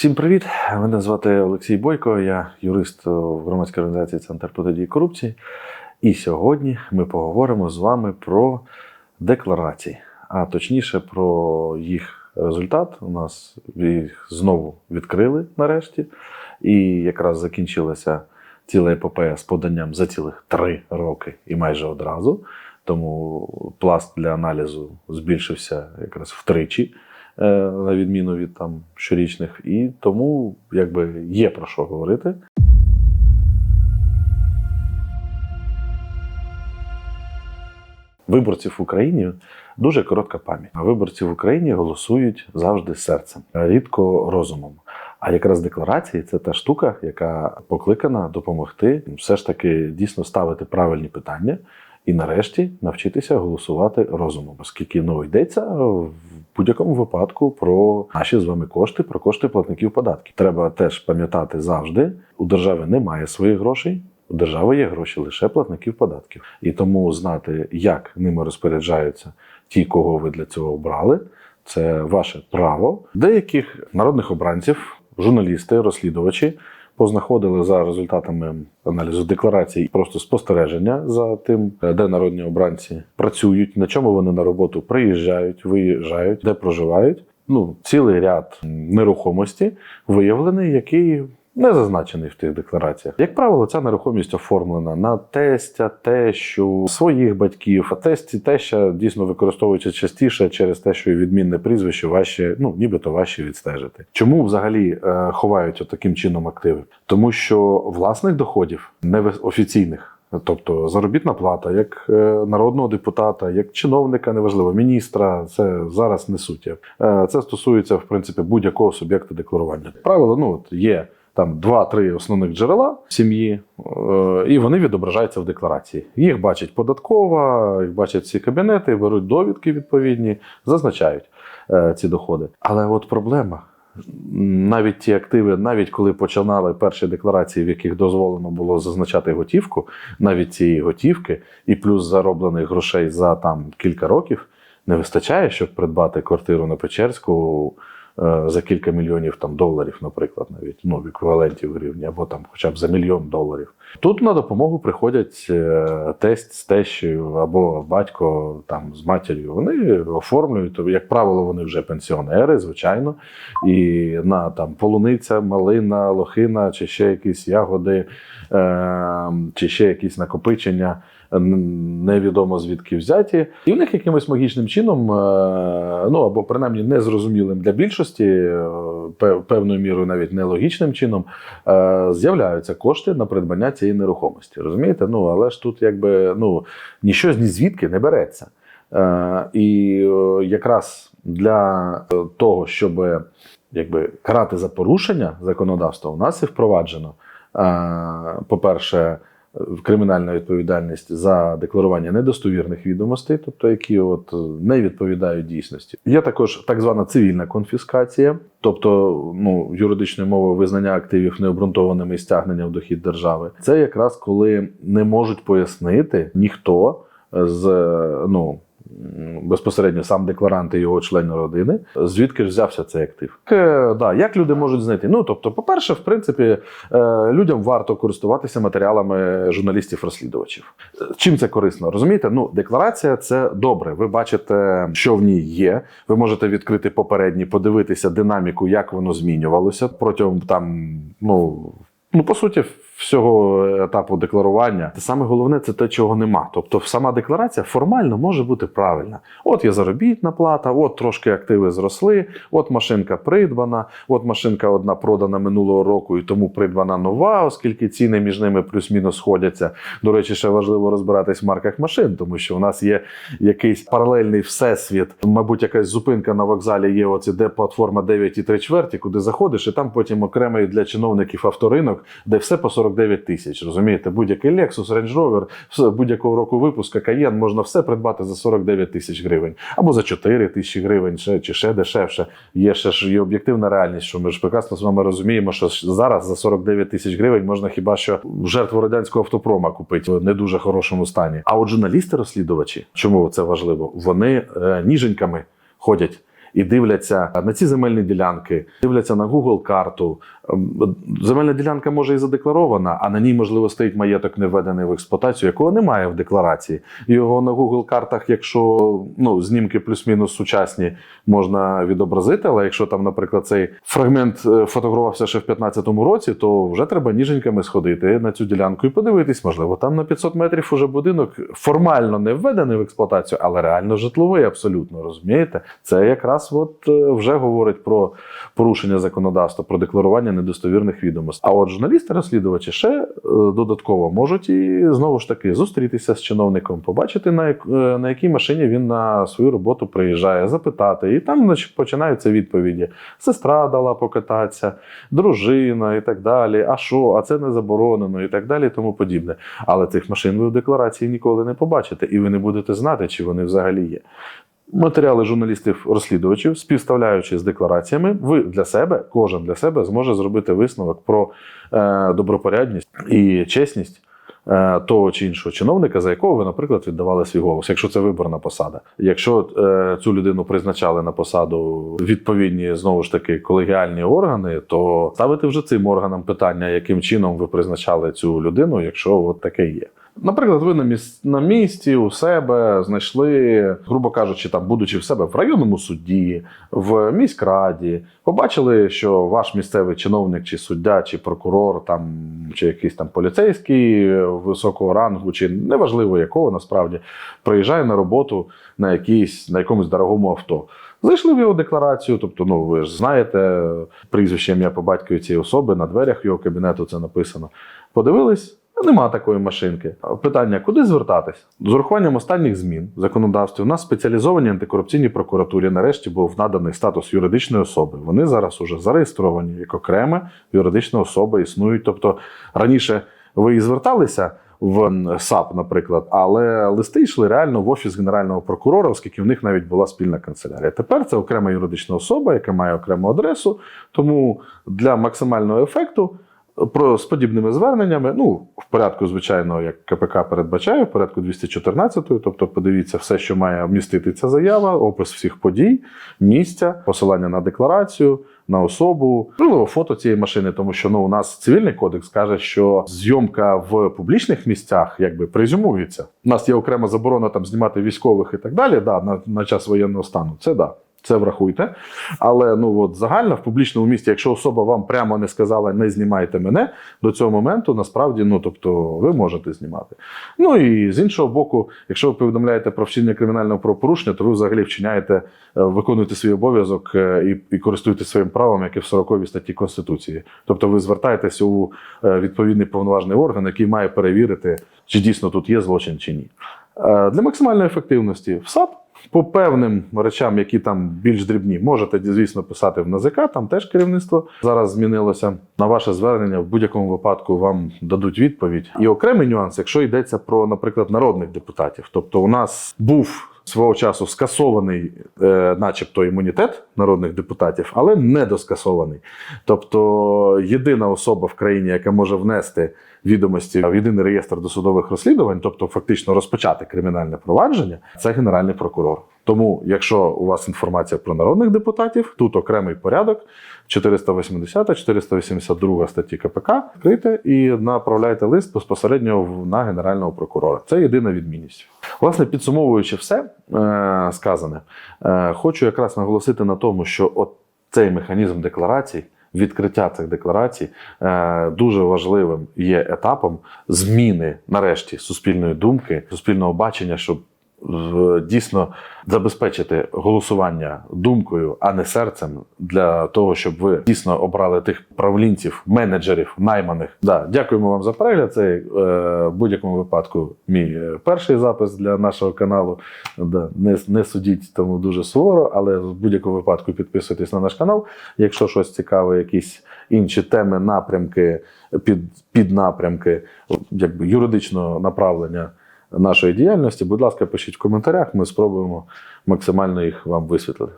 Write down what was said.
Всім привіт! Мене звати Олексій Бойко, я юрист в громадській організації Центр протидії корупції. І сьогодні ми поговоримо з вами про декларації, а точніше про їх результат. У нас їх знову відкрили нарешті, і якраз закінчилася ціла епопея з поданням за цілих три роки і майже одразу. Тому пласт для аналізу збільшився якраз втричі на відміну від там щорічних, і тому якби є про що говорити. Виборців в Україні дуже коротка пам'ять. А Виборці в Україні голосують завжди серцем, рідко розумом. А якраз декларації це та штука, яка покликана допомогти все ж таки дійсно ставити правильні питання і нарешті навчитися голосувати розумом, оскільки ну йдеться будь-якому випадку про наші з вами кошти, про кошти платників податків. Треба теж пам'ятати завжди: у держави немає своїх грошей. У держави є гроші лише платників податків, і тому знати, як ними розпоряджаються ті, кого ви для цього обрали, це ваше право. Деяких народних обранців, журналісти, розслідувачі познаходили за результатами аналізу декларацій просто спостереження за тим, де народні обранці працюють, на чому вони на роботу приїжджають, виїжджають, де проживають. Ну, цілий ряд нерухомості виявлений, який не зазначений в тих деклараціях. Як правило, ця нерухомість оформлена на тестя, тещу, своїх батьків. А тесті теща дійсно використовується частіше через те, що відмінне прізвище важче, ну нібито важче відстежити. Чому взагалі е, ховають таким чином активи? Тому що власних доходів не офіційних. Тобто заробітна плата, як е, народного депутата, як чиновника, неважливо, міністра, це зараз не суттєво. Е, Це стосується в принципі будь-якого суб'єкта декларування. Правило, ну от є там два-три основних джерела сім'ї, е, і вони відображаються в декларації. Їх бачить податкова, їх бачать ці кабінети, беруть довідки відповідні, зазначають е, ці доходи. Але от проблема. Навіть ті активи, навіть коли починали перші декларації, в яких дозволено було зазначати готівку, навіть цієї готівки і плюс зароблених грошей за там кілька років, не вистачає, щоб придбати квартиру на Печерську за кілька мільйонів там доларів, наприклад, навіть ну в еквіваленті в гривні, або там, хоча б за мільйон доларів. Тут на допомогу приходять е, тесть з тещею або батько там з матір'ю. Вони оформлюють, як правило, вони вже пенсіонери, звичайно, і на там полуниця, малина, лохина, чи ще якісь ягоди, е, чи ще якісь накопичення. Невідомо звідки взяті, і в них якимось магічним чином, е, ну або принаймні незрозумілим для більшості, е, певною мірою навіть нелогічним чином, е, з'являються кошти на придбання цієї нерухомості. Розумієте? Ну але ж тут якби ну ніщо ні звідки не береться. І якраз для того, щоб якби карати за порушення законодавства, у нас і впроваджено, по-перше, кримінальна відповідальність за декларування недостовірних відомостей, тобто які от не відповідають дійсності. Є також так звана цивільна конфіскація, тобто ну юридичною мовою визнання активів необґрунтованими і стягнення в дохід держави. Це якраз коли не можуть пояснити ніхто з ну. Безпосередньо сам декларант і його члени родини, звідки ж взявся цей актив? Е, да, як люди можуть знайти? Ну тобто, по-перше, в принципі, е, людям варто користуватися матеріалами журналістів-розслідувачів. Чим це корисно? Розумієте? Ну, декларація це добре. Ви бачите, що в ній є. Ви можете відкрити попередні, подивитися динаміку, як воно змінювалося протягом там, ну. Ну, по суті, всього етапу декларування. Саме головне це те, чого нема. Тобто, сама декларація формально може бути правильна. От є заробітна плата, от трошки активи зросли, от машинка придбана, от машинка одна продана минулого року і тому придбана нова, оскільки ціни між ними плюс-мінус сходяться. До речі, ще важливо розбиратись в марках машин, тому що у нас є якийсь паралельний всесвіт. Мабуть, якась зупинка на вокзалі є. Оці де платформа 9,3 чверті, куди заходиш, і там потім окремий для чиновників авторинок, де все по 49 тисяч. Розумієте, будь-який Lexus, Range Rover, будь-якого року випуску Cayenne можна все придбати за 49 тисяч гривень або за 4 тисячі гривень, чи ще дешевше. Є ще ж і об'єктивна реальність, що ми ж прекрасно з вами розуміємо, що зараз за 49 тисяч гривень можна хіба що жертву радянського автопрома купити в не дуже хорошому стані. А от журналісти-розслідувачі, чому це важливо? Вони е, ніженьками ходять і дивляться на ці земельні ділянки, дивляться на Google карту. Ем, Земельна ділянка може і задекларована, а на ній можливо стоїть маєток не введений в експлуатацію, якого немає в декларації. Його на Google картах, якщо ну знімки плюс-мінус сучасні, можна відобразити. Але якщо там, наприклад, цей фрагмент е, фотографувався ще в 2015 році, то вже треба ніженьками сходити на цю ділянку і подивитись, можливо, там на 500 метрів уже будинок формально не введений в експлуатацію, але реально житловий, абсолютно розумієте? Це якраз от е, вже говорить про порушення законодавства, про декларування недостовірних відомостей. А от журналісти-розслідувачі ще е, додатково можуть і знову ж таки зустрітися з чиновником, побачити на, як- е, на якій машині він на свою роботу приїжджає, запитати. І там починаються відповіді: сестра дала покататися, дружина і так далі. А що? А це не заборонено, і так далі, і тому подібне. Але цих машин ви в декларації ніколи не побачите, і ви не будете знати, чи вони взагалі є. Матеріали журналістів-розслідувачів, співставляючи з деклараціями, ви для себе, кожен для себе зможе зробити висновок про е, добропорядність і чесність е, того чи іншого чиновника, за якого ви, наприклад, віддавали свій голос, якщо це виборна посада. Якщо е, цю людину призначали на посаду відповідні знову ж таки колегіальні органи, то ставити вже цим органам питання, яким чином ви призначали цю людину, якщо от таке є. Наприклад, ви на міс- на місці у себе знайшли, грубо кажучи, там, будучи в себе в районному суді, в міськраді, побачили, що ваш місцевий чиновник, чи суддя, чи прокурор, там, чи якийсь там поліцейський високого рангу, чи неважливо якого насправді, приїжджає на роботу на, якійсь, на якомусь дорогому авто. Зайшли в його декларацію, тобто, ну ви ж знаєте прізвище ім'я по батькові цієї особи, на дверях його кабінету це написано. Подивились, нема такої машинки. Питання: куди звертатись? З урахуванням останніх змін в законодавстві у нас спеціалізованій антикорупційній прокуратурі нарешті був наданий статус юридичної особи. Вони зараз уже зареєстровані як окрема юридична особа, існують. Тобто раніше ви і зверталися. В САП, наприклад, але листи йшли реально в офіс генерального прокурора, оскільки в них навіть була спільна канцелярія. Тепер це окрема юридична особа, яка має окрему адресу. Тому для максимального ефекту про з подібними зверненнями, ну в порядку, звичайно, як КПК передбачає, в порядку 214, тобто подивіться все, що має вмістити ця заява, опис всіх подій, місця, посилання на декларацію. На особу, можливо, фото цієї машини, тому що ну у нас цивільний кодекс каже, що зйомка в публічних місцях якби презюмується. У нас є окрема заборона там знімати військових і так далі. Да, на, на час воєнного стану. Це да. Це врахуйте. Але ну от загально в публічному місці, якщо особа вам прямо не сказала не знімайте мене до цього моменту, насправді, ну тобто, ви можете знімати. Ну і з іншого боку, якщо ви повідомляєте про вчинення кримінального правопорушення, то ви взагалі вчиняєте, е, виконуєте свій обов'язок е, і, і користуєтесь своїм правом, як і в 40 статті Конституції. Тобто ви звертаєтеся у е, відповідний повноважний орган, який має перевірити, чи дійсно тут є злочин чи ні. Для максимальної ефективності в САП по певним речам, які там більш дрібні, можете, звісно, писати в НАЗК, там теж керівництво зараз змінилося. На ваше звернення в будь-якому випадку вам дадуть відповідь. І окремий нюанс, якщо йдеться про, наприклад, народних депутатів. Тобто, у нас був свого часу скасований, е, начебто, імунітет народних депутатів, але недоскасований. Тобто, єдина особа в країні, яка може внести відомості в єдиний реєстр досудових розслідувань, тобто фактично розпочати кримінальне провадження, це генеральний прокурор. Тому, якщо у вас інформація про народних депутатів, тут окремий порядок 480, 482 статті КПК, відкрийте і направляйте лист безпосередньо на генерального прокурора. Це єдина відмінність. Власне, підсумовуючи все е, сказане, е, хочу якраз наголосити на тому, що от цей механізм декларацій. Відкриття цих декларацій е, дуже важливим є етапом зміни нарешті суспільної думки, суспільного бачення, щоб дійсно забезпечити голосування думкою, а не серцем, для того, щоб ви дійсно обрали тих правлінців, менеджерів, найманих. Да, дякуємо вам за перегляд. Це е, в будь-якому випадку мій е, перший запис для нашого каналу. Да, не, не судіть тому дуже суворо, але в будь-якому випадку підписуйтесь на наш канал. Якщо щось цікаве, якісь інші теми, напрямки, під, піднапрямки, якби юридичного направлення нашої діяльності, будь ласка, пишіть в коментарях, ми спробуємо максимально їх вам висвітлити.